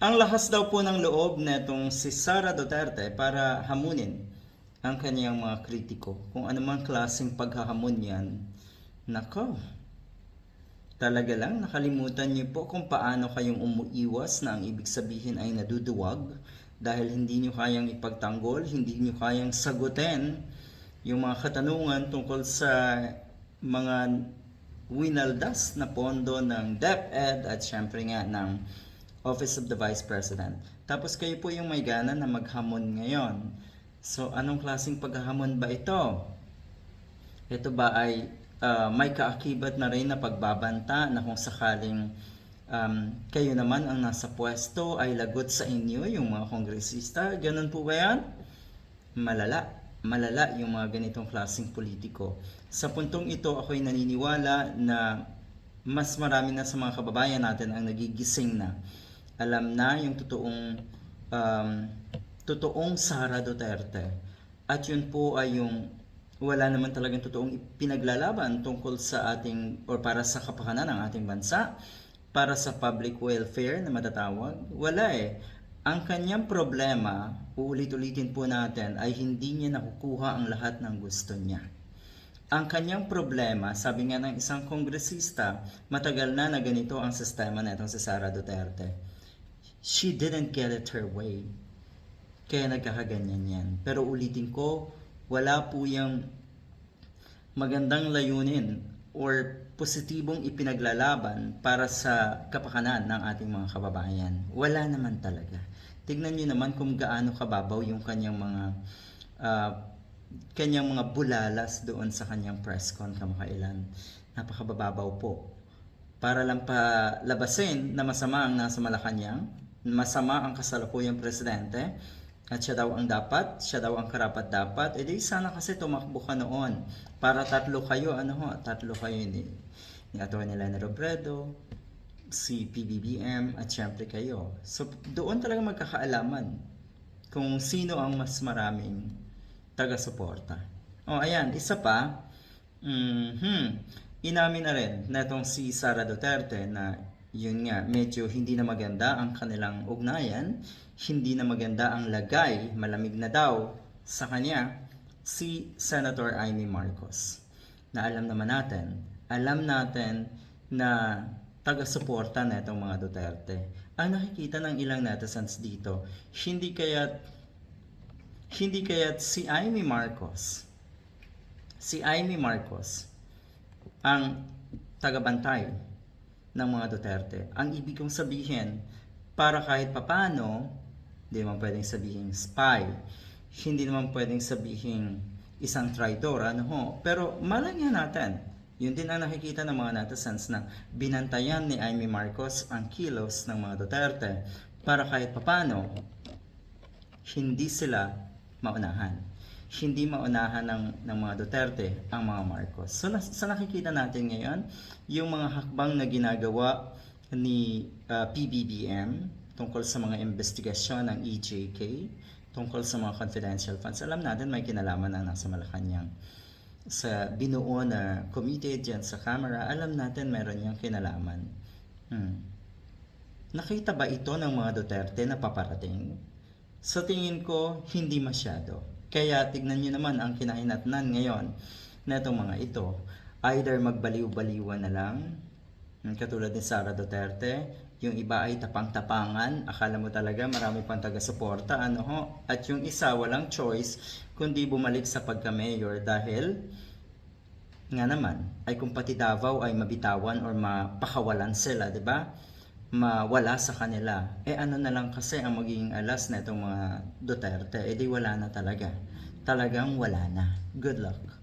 Ang lakas daw po ng loob netong si Sara Duterte para hamunin ang kanyang mga kritiko. Kung anumang klaseng paghahamon yan, nako, talaga lang nakalimutan niyo po kung paano kayong umuiwas na ang ibig sabihin ay naduduwag dahil hindi niyo kayang ipagtanggol, hindi niyo kayang sagutin yung mga katanungan tungkol sa mga winaldas na pondo ng DepEd at syempre nga ng Office of the Vice President. Tapos kayo po yung may gana na maghamon ngayon. So anong klaseng paghahamon ba ito? Ito ba ay ah, may kaakibat na rin na pagbabanta na kung sakaling um, kayo naman ang nasa pwesto ay lagot sa inyo, yung mga kongresista? Ganun po ba yan? Malala. Malala yung mga ganitong klaseng politiko. Sa puntong ito, ako'y naniniwala na mas marami na sa mga kababayan natin ang nagigising na. Alam na yung totoong um, totoong Sara Duterte. At yun po ay yung wala naman talagang totoong pinaglalaban tungkol sa ating or para sa kapakanan ng ating bansa, para sa public welfare na matatawag. Wala eh. Ang kanyang problema, uulit-ulitin po natin, ay hindi niya nakukuha ang lahat ng gusto niya. Ang kanyang problema, sabi nga ng isang kongresista, matagal na na ganito ang sistema na itong si Sara Duterte. She didn't get it her way. Kaya nagkakaganyan yan. Pero ulitin ko, wala po yung magandang layunin or positibong ipinaglalaban para sa kapakanan ng ating mga kababayan. Wala naman talaga. Tignan niyo naman kung gaano kababaw yung kanyang mga ah, kanyang mga bulalas doon sa kanyang press con kamakailan. Napakababaw po. Para lang palabasin na masama ang nasa Malacanang, masama ang kasalukuyang presidente, at siya daw ang dapat, siya daw ang karapat dapat, edi sana kasi tumakbo ka noon. Para tatlo kayo, ano ho, tatlo kayo ni, ni Atty. Lena Robredo, si PBBM, at syempre kayo. So doon talaga magkakaalaman kung sino ang mas maraming taga-suporta. O ayan, isa pa, mhm, inamin na rin na itong si Sara Duterte na yun nga, medyo hindi na maganda ang kanilang ugnayan, hindi na maganda ang lagay, malamig na daw sa kanya, si Senator Amy Marcos. Na alam naman natin, alam natin na taga-suporta na itong mga Duterte. Ang nakikita ng ilang netizens dito, hindi kaya't hindi kaya't si Amy Marcos, si Amy Marcos, ang tagabantay ng mga Duterte. Ang ibig kong sabihin, para kahit papano, hindi naman pwedeng sabihin spy, hindi naman pwedeng sabihin isang traitor, ano ho. Pero malay natin, yun din ang nakikita ng mga netizens na binantayan ni Amy Marcos ang kilos ng mga Duterte para kahit papano, hindi sila maunahan. Hindi maunahan ng, ng mga Duterte ang mga Marcos. So na, sa nakikita natin ngayon, yung mga hakbang na ginagawa ni uh, PBBM tungkol sa mga investigasyon ng EJK, tungkol sa mga confidential funds. Alam natin may kinalaman ang nasa Malacanang sa binuo na committee dyan sa camera, alam natin meron niyang kinalaman. Hmm. Nakita ba ito ng mga Duterte na paparating? Sa tingin ko, hindi masyado. Kaya tignan nyo naman ang kinahinatnan ngayon na itong mga ito. Either magbaliw-baliwan na lang, hmm, katulad ni Sara Duterte, yung iba ay tapang-tapangan, akala mo talaga marami pang taga-suporta, ano ho? At yung isa, walang choice, kundi bumalik sa pagka-mayor dahil nga naman, ay kung pati Davao ay mabitawan or mapakawalan sila, di ba? Mawala sa kanila. Eh ano na lang kasi ang magiging alas na itong mga Duterte, eh di wala na talaga. Talagang wala na. Good luck.